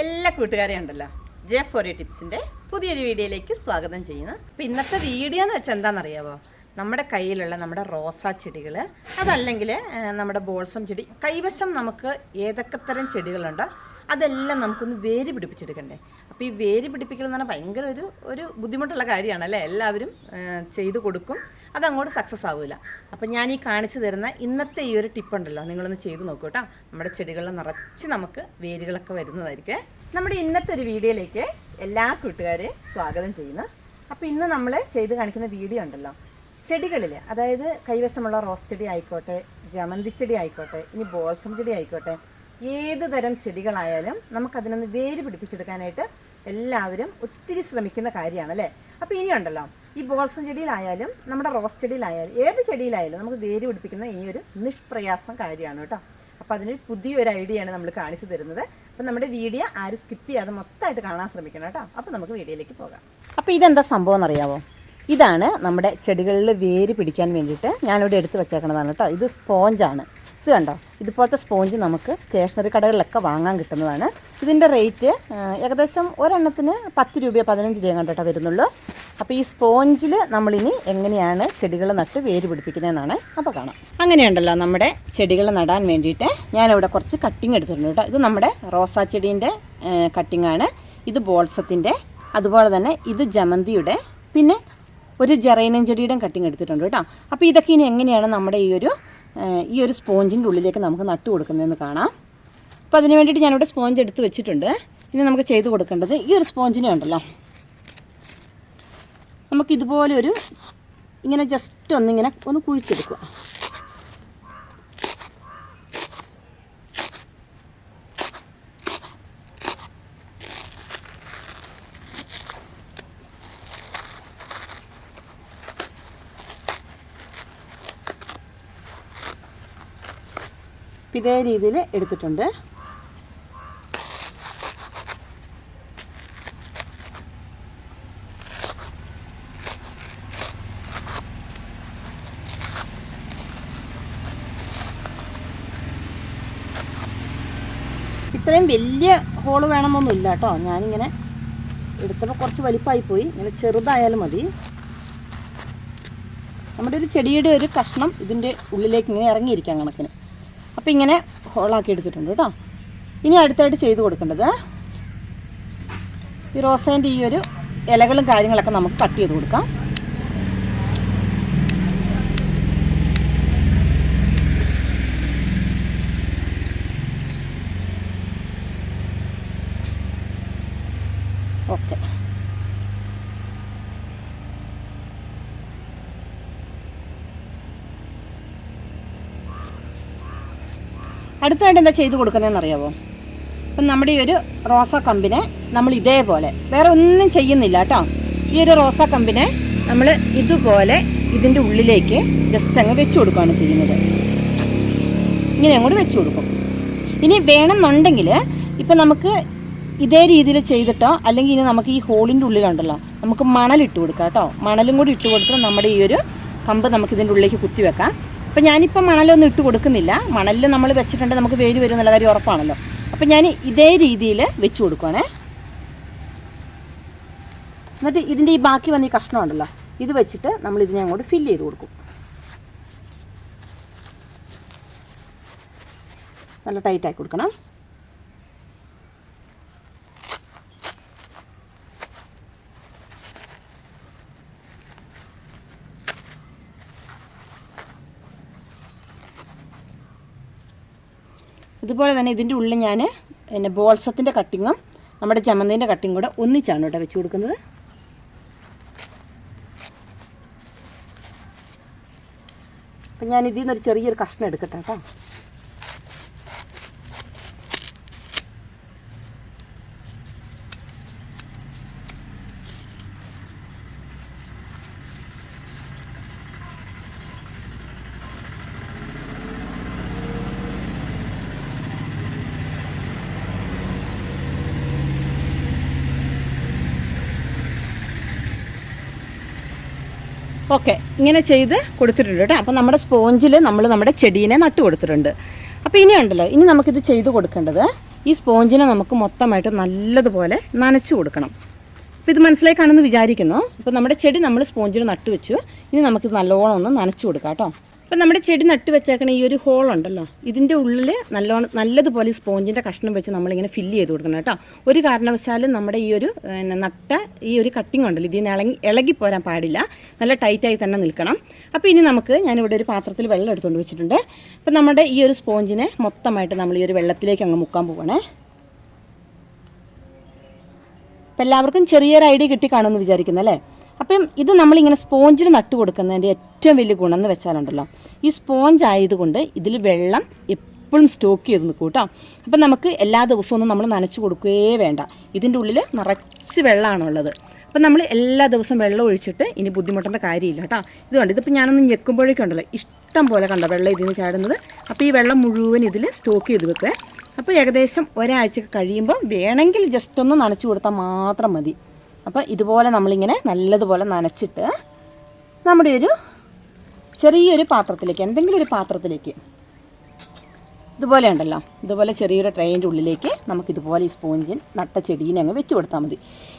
എല്ലാ കൂട്ടുകാരെയും ഉണ്ടല്ലോ. ജെ ഫോർ യു ടിപ്സിന്റെ പുതിയൊരു വീഡിയോയിലേക്ക് സ്വാഗതം ചെയ്യുന്നു. അപ്പോൾ ഇന്നത്തെ വീഡിയോ എന്ന് വെച്ചാൽ എന്താണെന്നറിയാവോ? നമ്മുടെ കയ്യിലുള്ള നമ്മുടെ റോസാ ചെടികൾ അതല്ലെങ്കിൽ നമ്മുടെ ബോൾസം ചെടി. കൈവശം നമുക്ക് ഏതൊക്കെ തരം ചെടികളുണ്ടോ? അതെല്ലാം നമുക്കൊന്ന് വേര് പിടിപ്പിച്ചെടുക്കണ്ടേ? അപ്പോൾ ഈ വേര് പിടിപ്പിക്കൽ എന്ന് പറഞ്ഞാൽ ഭയങ്കര ഒരു ഒരു ബുദ്ധിമുട്ടുള്ള കാര്യമാണ് അല്ലേ? എല്ലാവരും ചെയ്തു കൊടുക്കും. അതങ്ങോട്ട് സക്സസ് ആവില്ല അപ്പോൾ ഞാൻ ഈ കാണിച്ചു തരുന്ന ഇന്നത്തെ ഈ ഒരു ടിപ്പുണ്ടല്ലോ നിങ്ങളൊന്ന് ചെയ്ത് നോക്കൂ കേട്ടോ. നമ്മുടെ ചെടികളിൽ നിറച്ച് നമുക്ക് വേരുകളൊക്കെ വരുന്നതായിരിക്കും. നമ്മുടെ ഇന്നത്തെ ഒരു വീഡിയോയിലേക്ക് എല്ലാ കൂട്ടുകാരെയും സ്വാഗതം ചെയ്യുന്നു. അപ്പോൾ ഇന്ന് നമ്മൾ ചെയ്ത് കാണിക്കുന്ന വീഡിയോ ഉണ്ടല്ലോ. ചെടികളിൽ അതായത് കൈവശമുള്ള റോസ് ചെടി ആയിക്കോട്ടെ ജമന്തി ചെടി ആയിക്കോട്ടെ ഇനി ബോൾസം ചെടി ആയിക്കോട്ടെ ഏത് തരം ചെടികളായാലും നമുക്കതിനൊന്ന് വേര് പിടിപ്പിച്ചെടുക്കാനായിട്ട് എല്ലാവരും ഒത്തിരി ശ്രമിക്കുന്ന കാര്യമാണ് അല്ലേ അപ്പോൾ ഇനിയുണ്ടല്ലോ ഈ ബോൾസം ചെടിയിലായാലും നമ്മുടെ റോസ് ചെടിയിലായാലും ഏത് ചെടിയിലായാലും നമുക്ക് വേര് പിടിപ്പിക്കുന്ന ഇനിയൊരു നിഷ്പ്രയാസം കാര്യമാണ് കേട്ടോ. അപ്പോൾ അതിനൊരു പുതിയൊരു ഐഡിയയാണ് നമ്മൾ കാണിച്ചു തരുന്നത്. അപ്പോൾ നമ്മുടെ വീഡിയോ ആരും സ്കിപ്പ് ചെയ്യാതെ മൊത്തമായിട്ട് കാണാൻ ശ്രമിക്കണം കേട്ടോ. അപ്പോൾ നമുക്ക് വീഡിയോയിലേക്ക് പോകാം. അപ്പോൾ ഇതെന്താ സംഭവം എന്നറിയാമോ ഇതാണ് നമ്മുടെ ചെടികളിൽ വേര് പിടിക്കാൻ വേണ്ടിയിട്ട് ഞാനിവിടെ എടുത്ത് വെച്ചേക്കണതാണ് കേട്ടോ. ഇത് സ്പോഞ്ചാണ്. ഇത് കണ്ടോ? ഇതുപോലത്തെ സ്പോഞ്ച് നമുക്ക് സ്റ്റേഷനറി കടകളിലൊക്കെ വാങ്ങാൻ കിട്ടുന്നതാണ്. ഇതിന്റെ റേറ്റ് ഏകദേശം ഒരെണ്ണത്തിന് പത്ത് രൂപയോ പതിനഞ്ച് രൂപയോ കണ്ടിട്ടോ വരുന്നുള്ളൂ. അപ്പോൾ ഈ സ്പോഞ്ചിൽ നമ്മളിനി എങ്ങനെയാണ് ചെടികൾ നട്ട് വേര് പിടിപ്പിക്കുന്നതെന്നാണ് അപ്പോൾ കാണാം. അങ്ങനെയുണ്ടല്ലോ നമ്മുടെ ചെടികൾ നടാൻ വേണ്ടിയിട്ട് ഞാനിവിടെ കുറച്ച് കട്ടിങ് എടുത്തിട്ടുണ്ട് കേട്ടോ ഇത് നമ്മുടെ റോസാ ചെടീന്റെ കട്ടിംഗ് ആണ്. ഇത് ബോൾസത്തിന്റെ അതുപോലെ തന്നെ ഇത് ജമന്തിയുടെ പിന്നെ ഒരു ജെറൈനം ചെടിയുടെയും കട്ടിങ് എടുത്തിട്ടുണ്ട് കേട്ടോ അപ്പോൾ ഇതൊക്കെ ഇനി എങ്ങനെയാണ് നമ്മുടെ ഈ ഒരു ഈ ഒരു സ്പോഞ്ചിന്റെ ഉള്ളിലേക്ക് നമുക്ക് നട്ട് കൊടുക്കുന്നതെന്ന് കാണാം. അപ്പോൾ അതിന് വേണ്ടിയിട്ട് ഞാനിവിടെ സ്പോഞ്ച് എടുത്ത് വെച്ചിട്ടുണ്ട്. ഇനി നമുക്ക് ചെയ്ത് കൊടുക്കേണ്ടത് ഈ ഒരു സ്പോഞ്ചിനെ ഉണ്ടല്ലോ. നമുക്ക് ഇതുപോലെ ഒരു ഇങ്ങനെ ജസ്റ്റ് ഒന്നിങ്ങനെ ഒന്ന് കുഴിച്ചെടുക്കുക. ഇതേ രീതിയിൽ എടുത്തിട്ടുണ്ട്. ഇത്രയും വലിയ ഹോൾ വേണമെന്നൊന്നുമില്ല കേട്ടോ. ഞാനിങ്ങനെ എടുത്തപ്പോൾ കുറച്ച് വലിപ്പമായി പോയി ഇങ്ങനെ ചെറുതായാലും മതി. നമ്മുടെ ഒരു ചെടിയുടെ ഒരു കഷ്ണം ഇതിന്റെ ഉള്ളിലേക്ക് ഇങ്ങനെ ഇറങ്ങിയിരിക്കാം കണക്കിന്. അപ്പോൾ ഇങ്ങനെ ഹോളാക്കി എടുത്തിട്ടുണ്ട് കേട്ടോ. ഇനി അടുത്തായിട്ട് ചെയ്ത് കൊടുക്കേണ്ടത് ഈ റോസേന്റെ ഈ ഒരു ഇലകളും കാര്യങ്ങളൊക്കെ നമുക്ക് കട്ട് ചെയ്ത് കൊടുക്കാം. ഓക്കെ. അടുത്തായിട്ട് എന്താ ചെയ്ത് കൊടുക്കുന്നതെന്ന് അറിയാമോ അപ്പം നമ്മുടെ ഈ ഒരു റോസാ കമ്പിനെ നമ്മൾ ഇതേപോലെ വേറെ ഒന്നും ചെയ്യുന്നില്ല കേട്ടോ. ഈ ഒരു റോസാ കമ്പിനെ നമ്മൾ ഇതുപോലെ ഇതിന്റെ ഉള്ളിലേക്ക് ജസ്റ്റ് അങ്ങ് വെച്ച് കൊടുക്കുകയാണ് ചെയ്യുന്നത്. ഇങ്ങനെ അങ്ങോട്ട് വെച്ച് കൊടുക്കും. ഇനി വേണമെന്നുണ്ടെങ്കിൽ ഇപ്പം നമുക്ക് ഇതേ രീതിയിൽ ചെയ്തിട്ടോ അല്ലെങ്കിൽ ഇനി നമുക്ക് ഈ ഹോളിന്റെ ഉള്ളിലുണ്ടല്ലോ നമുക്ക് മണലിട്ട് കൊടുക്കാം കേട്ടോ. മണലും കൂടി ഇട്ട് കൊടുത്ത് നമ്മുടെ ഈ ഒരു കമ്പ് നമുക്ക് ഇതിന്റെ ഉള്ളിലേക്ക് കുത്തി വെക്കാം. അപ്പം ഞാനിപ്പം മണലൊന്നും ഇട്ട് കൊടുക്കുന്നില്ല. മണലിൽ നമ്മൾ വെച്ചിട്ടുണ്ടെങ്കിൽ നമുക്ക് വേര് വരും എന്നുള്ള കാര്യം ഉറപ്പാണല്ലോ. അപ്പം ഞാൻ ഇതേ രീതിയിൽ വെച്ച് കൊടുക്കുവാണേ. എന്നിട്ട് ഇതിന്റെ ഈ ബാക്കി വന്ന ഈ കഷ്ണം ഉണ്ടല്ലോ ഇത് വെച്ചിട്ട് നമ്മൾ ഇതിനെ അങ്ങോട്ട് ഫില്ല് ചെയ്ത് കൊടുക്കും. നല്ല ടൈറ്റാക്കി കൊടുക്കണം. ഇതുപോലെ തന്നെ ഇതിന്റെ ഉള്ളിൽ ഞാൻ പിന്നെ ബോൾസത്തിന്റെ കട്ടിങ്ങും നമ്മുടെ ചമ്മന്തിന്റെ കട്ടിങ് കൂടെ ഒന്നിച്ചാണ് കേട്ടോ വെച്ച് കൊടുക്കുന്നത്. അപ്പം ഞാൻ ഇതിൽ നിന്നൊരു ചെറിയൊരു കഷ്ണം എടുക്കട്ടെ കേട്ടോ. ഓക്കെ ഇങ്ങനെ ചെയ്ത് കൊടുത്തിട്ടുണ്ട് കേട്ടോ. അപ്പോൾ നമ്മുടെ സ്പോഞ്ചിൽ നമ്മൾ നമ്മുടെ ചെടീനെ നട്ട് കൊടുത്തിട്ടുണ്ട്. അപ്പോൾ ഇനി ഉണ്ടല്ലോ ഇനി നമുക്കിത് ചെയ്ത് കൊടുക്കേണ്ടത് ഈ സ്പോഞ്ചിനെ നമുക്ക് മൊത്തമായിട്ട് നല്ലതുപോലെ നനച്ചു കൊടുക്കണം. അപ്പോൾ ഇത് മനസ്സിലായി വിചാരിക്കുന്നു. അപ്പോൾ നമ്മുടെ ചെടി നമ്മൾ സ്പോഞ്ചിൽ നട്ട് വെച്ചു ഇനി നമുക്കിത് നല്ലോണം ഒന്ന് നനച്ചു കൊടുക്കാം കേട്ടോ. അപ്പോൾ നമ്മുടെ ചെടി നട്ട് വെച്ചേക്കണ ഈ ഒരു ഹോൾ ഉണ്ടല്ലോ ഇതിന്റെ ഉള്ളിൽ നല്ലോണം നല്ലതുപോലെ ഈ സ്പോഞ്ചിന്റെ കഷ്ണം വെച്ച് നമ്മളിങ്ങനെ ഫില്ല് ചെയ്ത് കൊടുക്കണം കേട്ടോ. ഒരു കാരണവശാലും നമ്മുടെ ഈ ഒരു നട്ട ഈ ഒരു കട്ടിങ് ഉണ്ടല്ലോ ഇതിന് ഇളകി ഇളകി പോരാൻ പാടില്ല. നല്ല ടൈറ്റായി തന്നെ നിൽക്കണം. അപ്പോൾ ഇനി നമുക്ക് ഞാനിവിടെ ഒരു പാത്രത്തിൽ വെള്ളം എടുത്തുകൊണ്ട് വെച്ചിട്ടുണ്ട്. അപ്പം നമ്മുടെ ഈ ഒരു സ്പോഞ്ചിനെ മൊത്തമായിട്ട് നമ്മൾ ഈ ഒരു വെള്ളത്തിലേക്ക് അങ്ങ് മുക്കാൻ പോവണേ. അപ്പം എല്ലാവർക്കും ചെറിയൊരു ഐഡിയ കിട്ടി കാണുമെന്ന് വിചാരിക്കുന്നു അല്ലേ? അപ്പം ഇത് നമ്മളിങ്ങനെ സ്പോഞ്ചിൽ നട്ട് കൊടുക്കുന്നതിന്റെ ഏറ്റവും വലിയ ഗുണം എന്ന് വെച്ചാലുണ്ടല്ലോ ഈ സ്പോഞ്ച് ആയതുകൊണ്ട് ഇതിൽ വെള്ളം എപ്പോഴും സ്റ്റോക്ക് ചെയ്ത് നിൽക്കും കേട്ടോ. അപ്പം നമുക്ക് എല്ലാ ദിവസവും ഒന്നും നമ്മൾ നനച്ച് കൊടുക്കുകയേ വേണ്ട. ഇതിന്റെ ഉള്ളിൽ നിറച്ച് വെള്ളമാണുള്ളത് അപ്പം നമ്മൾ എല്ലാ ദിവസവും വെള്ളം ഒഴിച്ചിട്ട് ഇനി ബുദ്ധിമുട്ടേണ്ട കാര്യമില്ല കേട്ടോ. ഇതുകൊണ്ട് ഇതിപ്പോൾ ഞാനൊന്ന് ഞെക്കുമ്പോഴേക്കും ഉണ്ടല്ലോ ഇഷ്ടം പോലെ കണ്ടോ വെള്ളം ഇതിൽ നിന്ന് ചാടുന്നത്. അപ്പോൾ ഈ വെള്ളം മുഴുവൻ ഇതിൽ സ്റ്റോക്ക് ചെയ്ത് വെക്കുക. അപ്പോൾ ഏകദേശം ഒരാഴ്ച കഴിയുമ്പോൾ വേണമെങ്കിൽ ജസ്റ്റ് ഒന്ന് നനച്ചു കൊടുത്താൽ മാത്രം മതി. അപ്പോൾ ഇതുപോലെ നമ്മളിങ്ങനെ നല്ലതുപോലെ നനച്ചിട്ട് നമ്മുടെ ഒരു ചെറിയൊരു പാത്രത്തിലേക്ക് എന്തെങ്കിലും ഒരു പാത്രത്തിലേക്ക് ഇതുപോലെ ഉണ്ടല്ലോ. ഇതുപോലെ ചെറിയൊരു ട്രെയിന്റെ ഉള്ളിലേക്ക് നമുക്ക് ഇതുപോലെ ഈ സ്പോഞ്ചിൻ നട്ട ചെടീനെ അങ്ങ് വെച്ച് കൊടുത്താൽ മതി.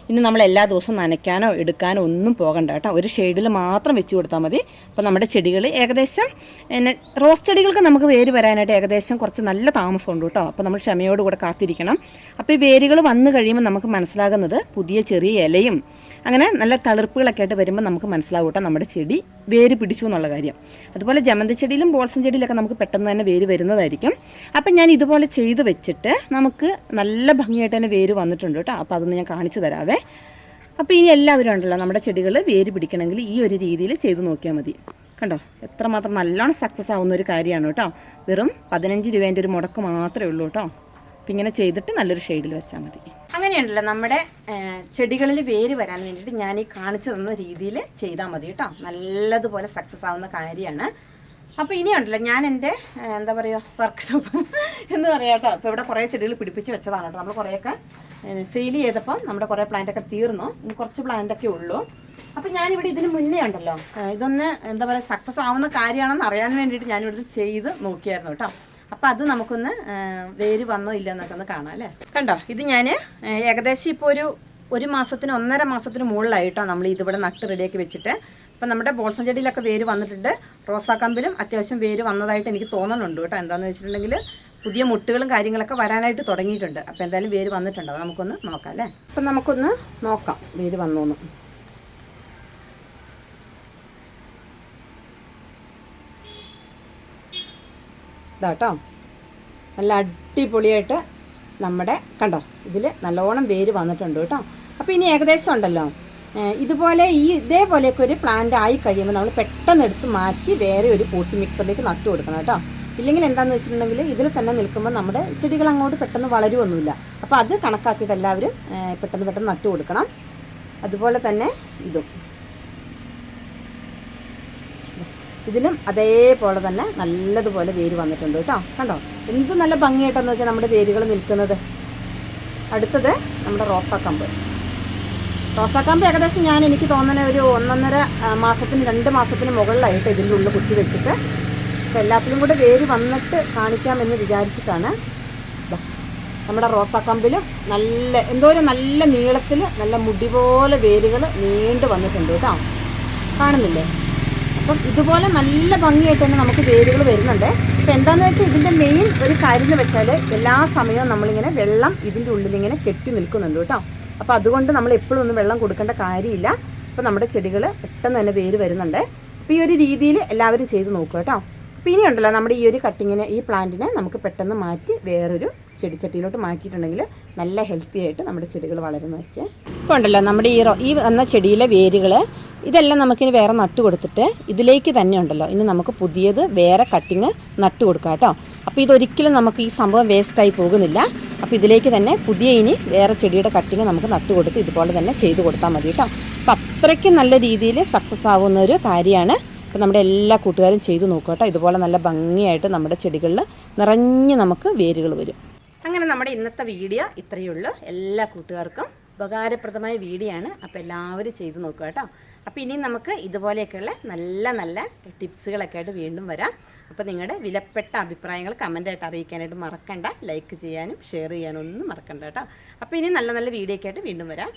ഇനി നമ്മൾ എല്ലാ ദിവസവും നനയ്ക്കാനോ എടുക്കാനോ ഒന്നും പോകണ്ട കേട്ടോ. ഒരു ഷെയ്ഡിൽ മാത്രം വെച്ച് കൊടുത്താൽ മതി. അപ്പോൾ നമ്മുടെ ചെടികൾ ഏകദേശം പിന്നെ റോസ് ചെടികൾക്ക് നമുക്ക് വേര് വരാനായിട്ട് ഏകദേശം കുറച്ച് നല്ല താമസമുണ്ട് കേട്ടോ. അപ്പോൾ നമ്മൾ ക്ഷമയോടുകൂടെ കാത്തിരിക്കണം. അപ്പോൾ ഈ വേരുകൾ വന്നു കഴിയുമ്പോൾ നമുക്ക് മനസ്സിലാകുന്നത് പുതിയ ചെറിയ ഇലയും അങ്ങനെ നല്ല തളിർപ്പുകളൊക്കെ ആയിട്ട് വരുമ്പോൾ നമുക്ക് മനസ്സിലാവും കേട്ടോ നമ്മുടെ ചെടി വേര് പിടിച്ചു എന്നുള്ള കാര്യം. അതുപോലെ ജമന്തി ചെടിയിലും ബോൾസം ചെടിയിലൊക്കെ നമുക്ക് പെട്ടെന്ന് തന്നെ വേര് വരുന്നതായിരിക്കും. അപ്പം ഞാൻ ഇതുപോലെ ചെയ്ത് വെച്ചിട്ട് നമുക്ക് നല്ല ഭംഗിയായിട്ട് തന്നെ വേര് വന്നിട്ടുണ്ട് കേട്ടോ. അപ്പോൾ അതൊന്ന് ഞാൻ കാണിച്ചു തരാവേ. അപ്പോൾ ഇനി എല്ലാവരും ഉണ്ടല്ലോ നമ്മുടെ ചെടികൾ വേര് പിടിക്കണമെങ്കിൽ ഈ ഒരു രീതിയിൽ ചെയ്ത് നോക്കിയാൽ മതി. കണ്ടോ? എത്രമാത്രം നല്ലോണം സക്സസ് ആവുന്ന ഒരു കാര്യമാണ് കേട്ടോ. വെറും പതിനഞ്ച് രൂപേന്റെ ഒരു മുടക്ക് മാത്രമേ ഉള്ളൂ കേട്ടോ. അപ്പം ഇങ്ങനെ ചെയ്തിട്ട് നല്ലൊരു ഷെയ്ഡിൽ വെച്ചാൽ മതി. അങ്ങനെയുണ്ടല്ലോ. നമ്മുടെ ചെടികളിൽ വേര് വരാൻ വേണ്ടിയിട്ട് ഞാൻ ഈ കാണിച്ചു തന്ന രീതിയിൽ ചെയ്താൽ മതി കേട്ടോ. നല്ലതുപോലെ സക്സസ് ആവുന്ന കാര്യമാണ്. അപ്പോൾ ഇനിയുണ്ടല്ലോ ഞാൻ എന്റെ എന്താ പറയുക വർക്ക്ഷോപ്പ് എന്ന് പറയാം കേട്ടോ. അപ്പോൾ ഇവിടെ കുറേ ചെടികൾ പിടിപ്പിച്ച് വെച്ചതാണ് കേട്ടോ. നമ്മൾ കുറേയൊക്കെ സെയിൽ ചെയ്തപ്പം നമ്മുടെ കുറേ പ്ലാന്റൊക്കെ തീർന്നു. ഇനി കുറച്ച് പ്ലാന്റൊക്കെ ഉള്ളൂ. അപ്പോൾ ഞാനിവിടെ ഇതിന് മുന്നേ ഉണ്ടല്ലോ ഇതൊന്ന് എന്താ പറയുക സക്സസ് ആവുന്ന കാര്യമാണെന്ന് അറിയാൻ വേണ്ടിയിട്ട് ഞാനിവിടുന്ന് ചെയ്ത് നോക്കിയായിരുന്നു കേട്ടോ. അപ്പോൾ അത് നമുക്കൊന്ന് വേര് വന്നോ ഇല്ല എന്നൊക്കെ ഒന്ന് കാണാം അല്ലേ? കണ്ടോ? ഇത് ഞാൻ ഏകദേശം ഇപ്പോൾ ഒരു ഒരു മാസത്തിന് ഒന്നര മാസത്തിന് മുകളിലായിട്ടോ നമ്മൾ ഇതിവിടെ നട്ട് റെഡിയാക്കി വെച്ചിട്ട്. അപ്പം നമ്മുടെ ബോൾസം ചെടിയിലൊക്കെ വേര് വന്നിട്ടുണ്ട്. റോസാക്കമ്പിലും അത്യാവശ്യം വേര് വന്നതായിട്ട് എനിക്ക് തോന്നുന്നുണ്ട് കേട്ടോ. എന്താണെന്ന് വെച്ചിട്ടുണ്ടെങ്കിൽ പുതിയ മുട്ടുകളും കാര്യങ്ങളൊക്കെ വരാനായിട്ട് തുടങ്ങിയിട്ടുണ്ട്. അപ്പോൾ എന്തായാലും വേര് വന്നിട്ടുണ്ടാവും നമുക്കൊന്ന് നോക്കാം അല്ലേ? അപ്പം നമുക്കൊന്ന് നോക്കാം വേര് വന്നോന്ന് ഇതാട്ടോ. നല്ല അടിപൊളിയായിട്ട് നമ്മുടെ കണ്ടോ ഇതിൽ നല്ലോണം വേര് വന്നിട്ടുണ്ട് കേട്ടോ. അപ്പോൾ ഇനി ഏകദേശം ഉണ്ടല്ലോ. ഇതുപോലെ ഈ ഇതേപോലെയൊക്കെ ഒരു പ്ലാന്റ് ആയി കഴിയുമ്പോൾ നമ്മൾ പെട്ടെന്ന് എടുത്ത് മാറ്റി വേറെ ഒരു പോട്ട് മിക്സറിലേക്ക് നട്ടു കൊടുക്കണം കേട്ടോ. ഇല്ലെങ്കിൽ എന്താണെന്ന് വെച്ചിട്ടുണ്ടെങ്കിൽ ഇതിൽ തന്നെ നിൽക്കുമ്പോൾ നമ്മുടെ ചെടികൾ അങ്ങോട്ട് പെട്ടെന്ന് വളരുമൊന്നുമില്ല അപ്പോൾ അത് കണക്കാക്കിയിട്ട് എല്ലാവരും പെട്ടെന്ന് പെട്ടെന്ന് നട്ടു കൊടുക്കണം. അതുപോലെ തന്നെ ഇതും. ഇതിലും അതേപോലെ തന്നെ നല്ലതുപോലെ വേര് വന്നിട്ടുണ്ട് കേട്ടോ. കണ്ടോ? എന്ത് നല്ല ഭംഗിയായിട്ടാണ് നോക്കി നമ്മുടെ വേരുകൾ നിൽക്കുന്നത്. അടുത്തത് നമ്മുടെ റോസാക്കമ്പ് റോസാക്കമ്പ് ഏകദേശം ഞാൻ എനിക്ക് തോന്നുന്ന ഒരു ഒന്നൊന്നര മാസത്തിന് രണ്ട് മാസത്തിന് മുകളിലായിട്ട് ഇതിന്റെ ഉള്ളിൽ കുത്തി വെച്ചിട്ട് അപ്പോൾ എല്ലാത്തിലും കൂടെ വേര് വന്നിട്ട് കാണിക്കാമെന്ന് വിചാരിച്ചിട്ടാണ്. നമ്മുടെ റോസാക്കമ്പിലും നല്ല എന്തോ ഒരു നല്ല നീളത്തിൽ നല്ല മുടി പോലെ വേരുകൾ നീണ്ടു വന്നിട്ടുണ്ട് കേട്ടോ. കാണുന്നില്ലേ? അപ്പം ഇതുപോലെ നല്ല ഭംഗിയായിട്ട് തന്നെ നമുക്ക് വേരുകൾ വരുന്നുണ്ട്. അപ്പം എന്താണെന്ന് വെച്ചാൽ ഇതിന്റെ മെയിൻ ഒരു കാര്യം എന്ന് വെച്ചാൽ എല്ലാ സമയവും നമ്മളിങ്ങനെ വെള്ളം ഇതിന്റെ ഉള്ളിൽ ഇങ്ങനെ കെട്ടി നിൽക്കുന്നുണ്ട് കേട്ടോ. അപ്പോൾ അതുകൊണ്ട് നമ്മൾ എപ്പോഴും ഒന്നും വെള്ളം കൊടുക്കേണ്ട കാര്യമില്ല. അപ്പോൾ നമ്മുടെ ചെടികൾ പെട്ടെന്ന് തന്നെ വേര് വരുന്നുണ്ട്. അപ്പോൾ ഈ ഒരു രീതിയിൽ എല്ലാവരും ചെയ്ത് നോക്കുക കേട്ടോ. ഇനി ഉണ്ടല്ലോ നമ്മുടെ ഈ ഒരു കട്ടിങ്ങിനെ ഈ പ്ലാന്റിനെ നമുക്ക് പെട്ടെന്ന് മാറ്റി വേറൊരു ചെടിച്ചട്ടിയിലോട്ട് മാറ്റിയിട്ടുണ്ടെങ്കിൽ നല്ല ഹെൽത്തി ആയിട്ട് നമ്മുടെ ചെടികൾ വളരുന്നതൊക്കെ ഇപ്പോൾ ഉണ്ടല്ലോ നമ്മുടെ ഈ ഈ വന്ന ചെടിയിലെ വേരുകൾ ഇതെല്ലാം നമുക്കിനി വേറെ നട്ട് കൊടുത്തിട്ട് ഇതിലേക്ക് തന്നെ ഉണ്ടല്ലോ. ഇനി നമുക്ക് പുതിയത് വേറെ കട്ടിങ് നട്ട് കൊടുക്കാം കേട്ടോ. അപ്പോൾ ഇതൊരിക്കലും നമുക്ക് ഈ സംഭവം വേസ്റ്റായി പോകുന്നില്ല. അപ്പോൾ ഇതിലേക്ക് തന്നെ പുതിയ ഇനി വേറെ ചെടിയുടെ കട്ടിങ് നമുക്ക് നട്ട് കൊടുത്ത് ഇതുപോലെ തന്നെ ചെയ്ത് കൊടുത്താൽ മതി കേട്ടോ. അപ്പോൾ അത്രയ്ക്ക് നല്ല രീതിയിൽ സക്സസ് ആവുന്ന ഒരു കാര്യമാണ് അപ്പോൾ നമ്മുടെ എല്ലാ കൂട്ടുകാരും ചെയ്തു നോക്കുക ഇതുപോലെ നല്ല ഭംഗിയായിട്ട് നമ്മുടെ ചെടികളിൽ നിറഞ്ഞ് നമുക്ക് വേരുകൾ വരും. അങ്ങനെ നമ്മുടെ ഇന്നത്തെ വീഡിയോ ഇത്രയേ ഉള്ളൂ. എല്ലാ കൂട്ടുകാർക്കും ഉപകാരപ്രദമായ വീഡിയോ ആണ്. അപ്പോൾ എല്ലാവരും ചെയ്തു നോക്കുക കേട്ടോ. അപ്പോൾ ഇനി നമുക്ക് ഇതുപോലെയൊക്കെയുള്ള നല്ല നല്ല ടിപ്സുകളൊക്കെ ആയിട്ട് വീണ്ടും വരാം. അപ്പോൾ നിങ്ങളുടെ വിലപ്പെട്ട അഭിപ്രായങ്ങൾ കമന്റായിട്ട് അറിയിക്കാനായിട്ട് മറക്കണ്ട. ലൈക്ക് ചെയ്യാനും ഷെയർ ചെയ്യാനും ഒന്നും മറക്കണ്ട കേട്ടോ. അപ്പോൾ ഇനി നല്ല നല്ല വീഡിയോ ഒക്കെ ആയിട്ട് വീണ്ടും വരാം.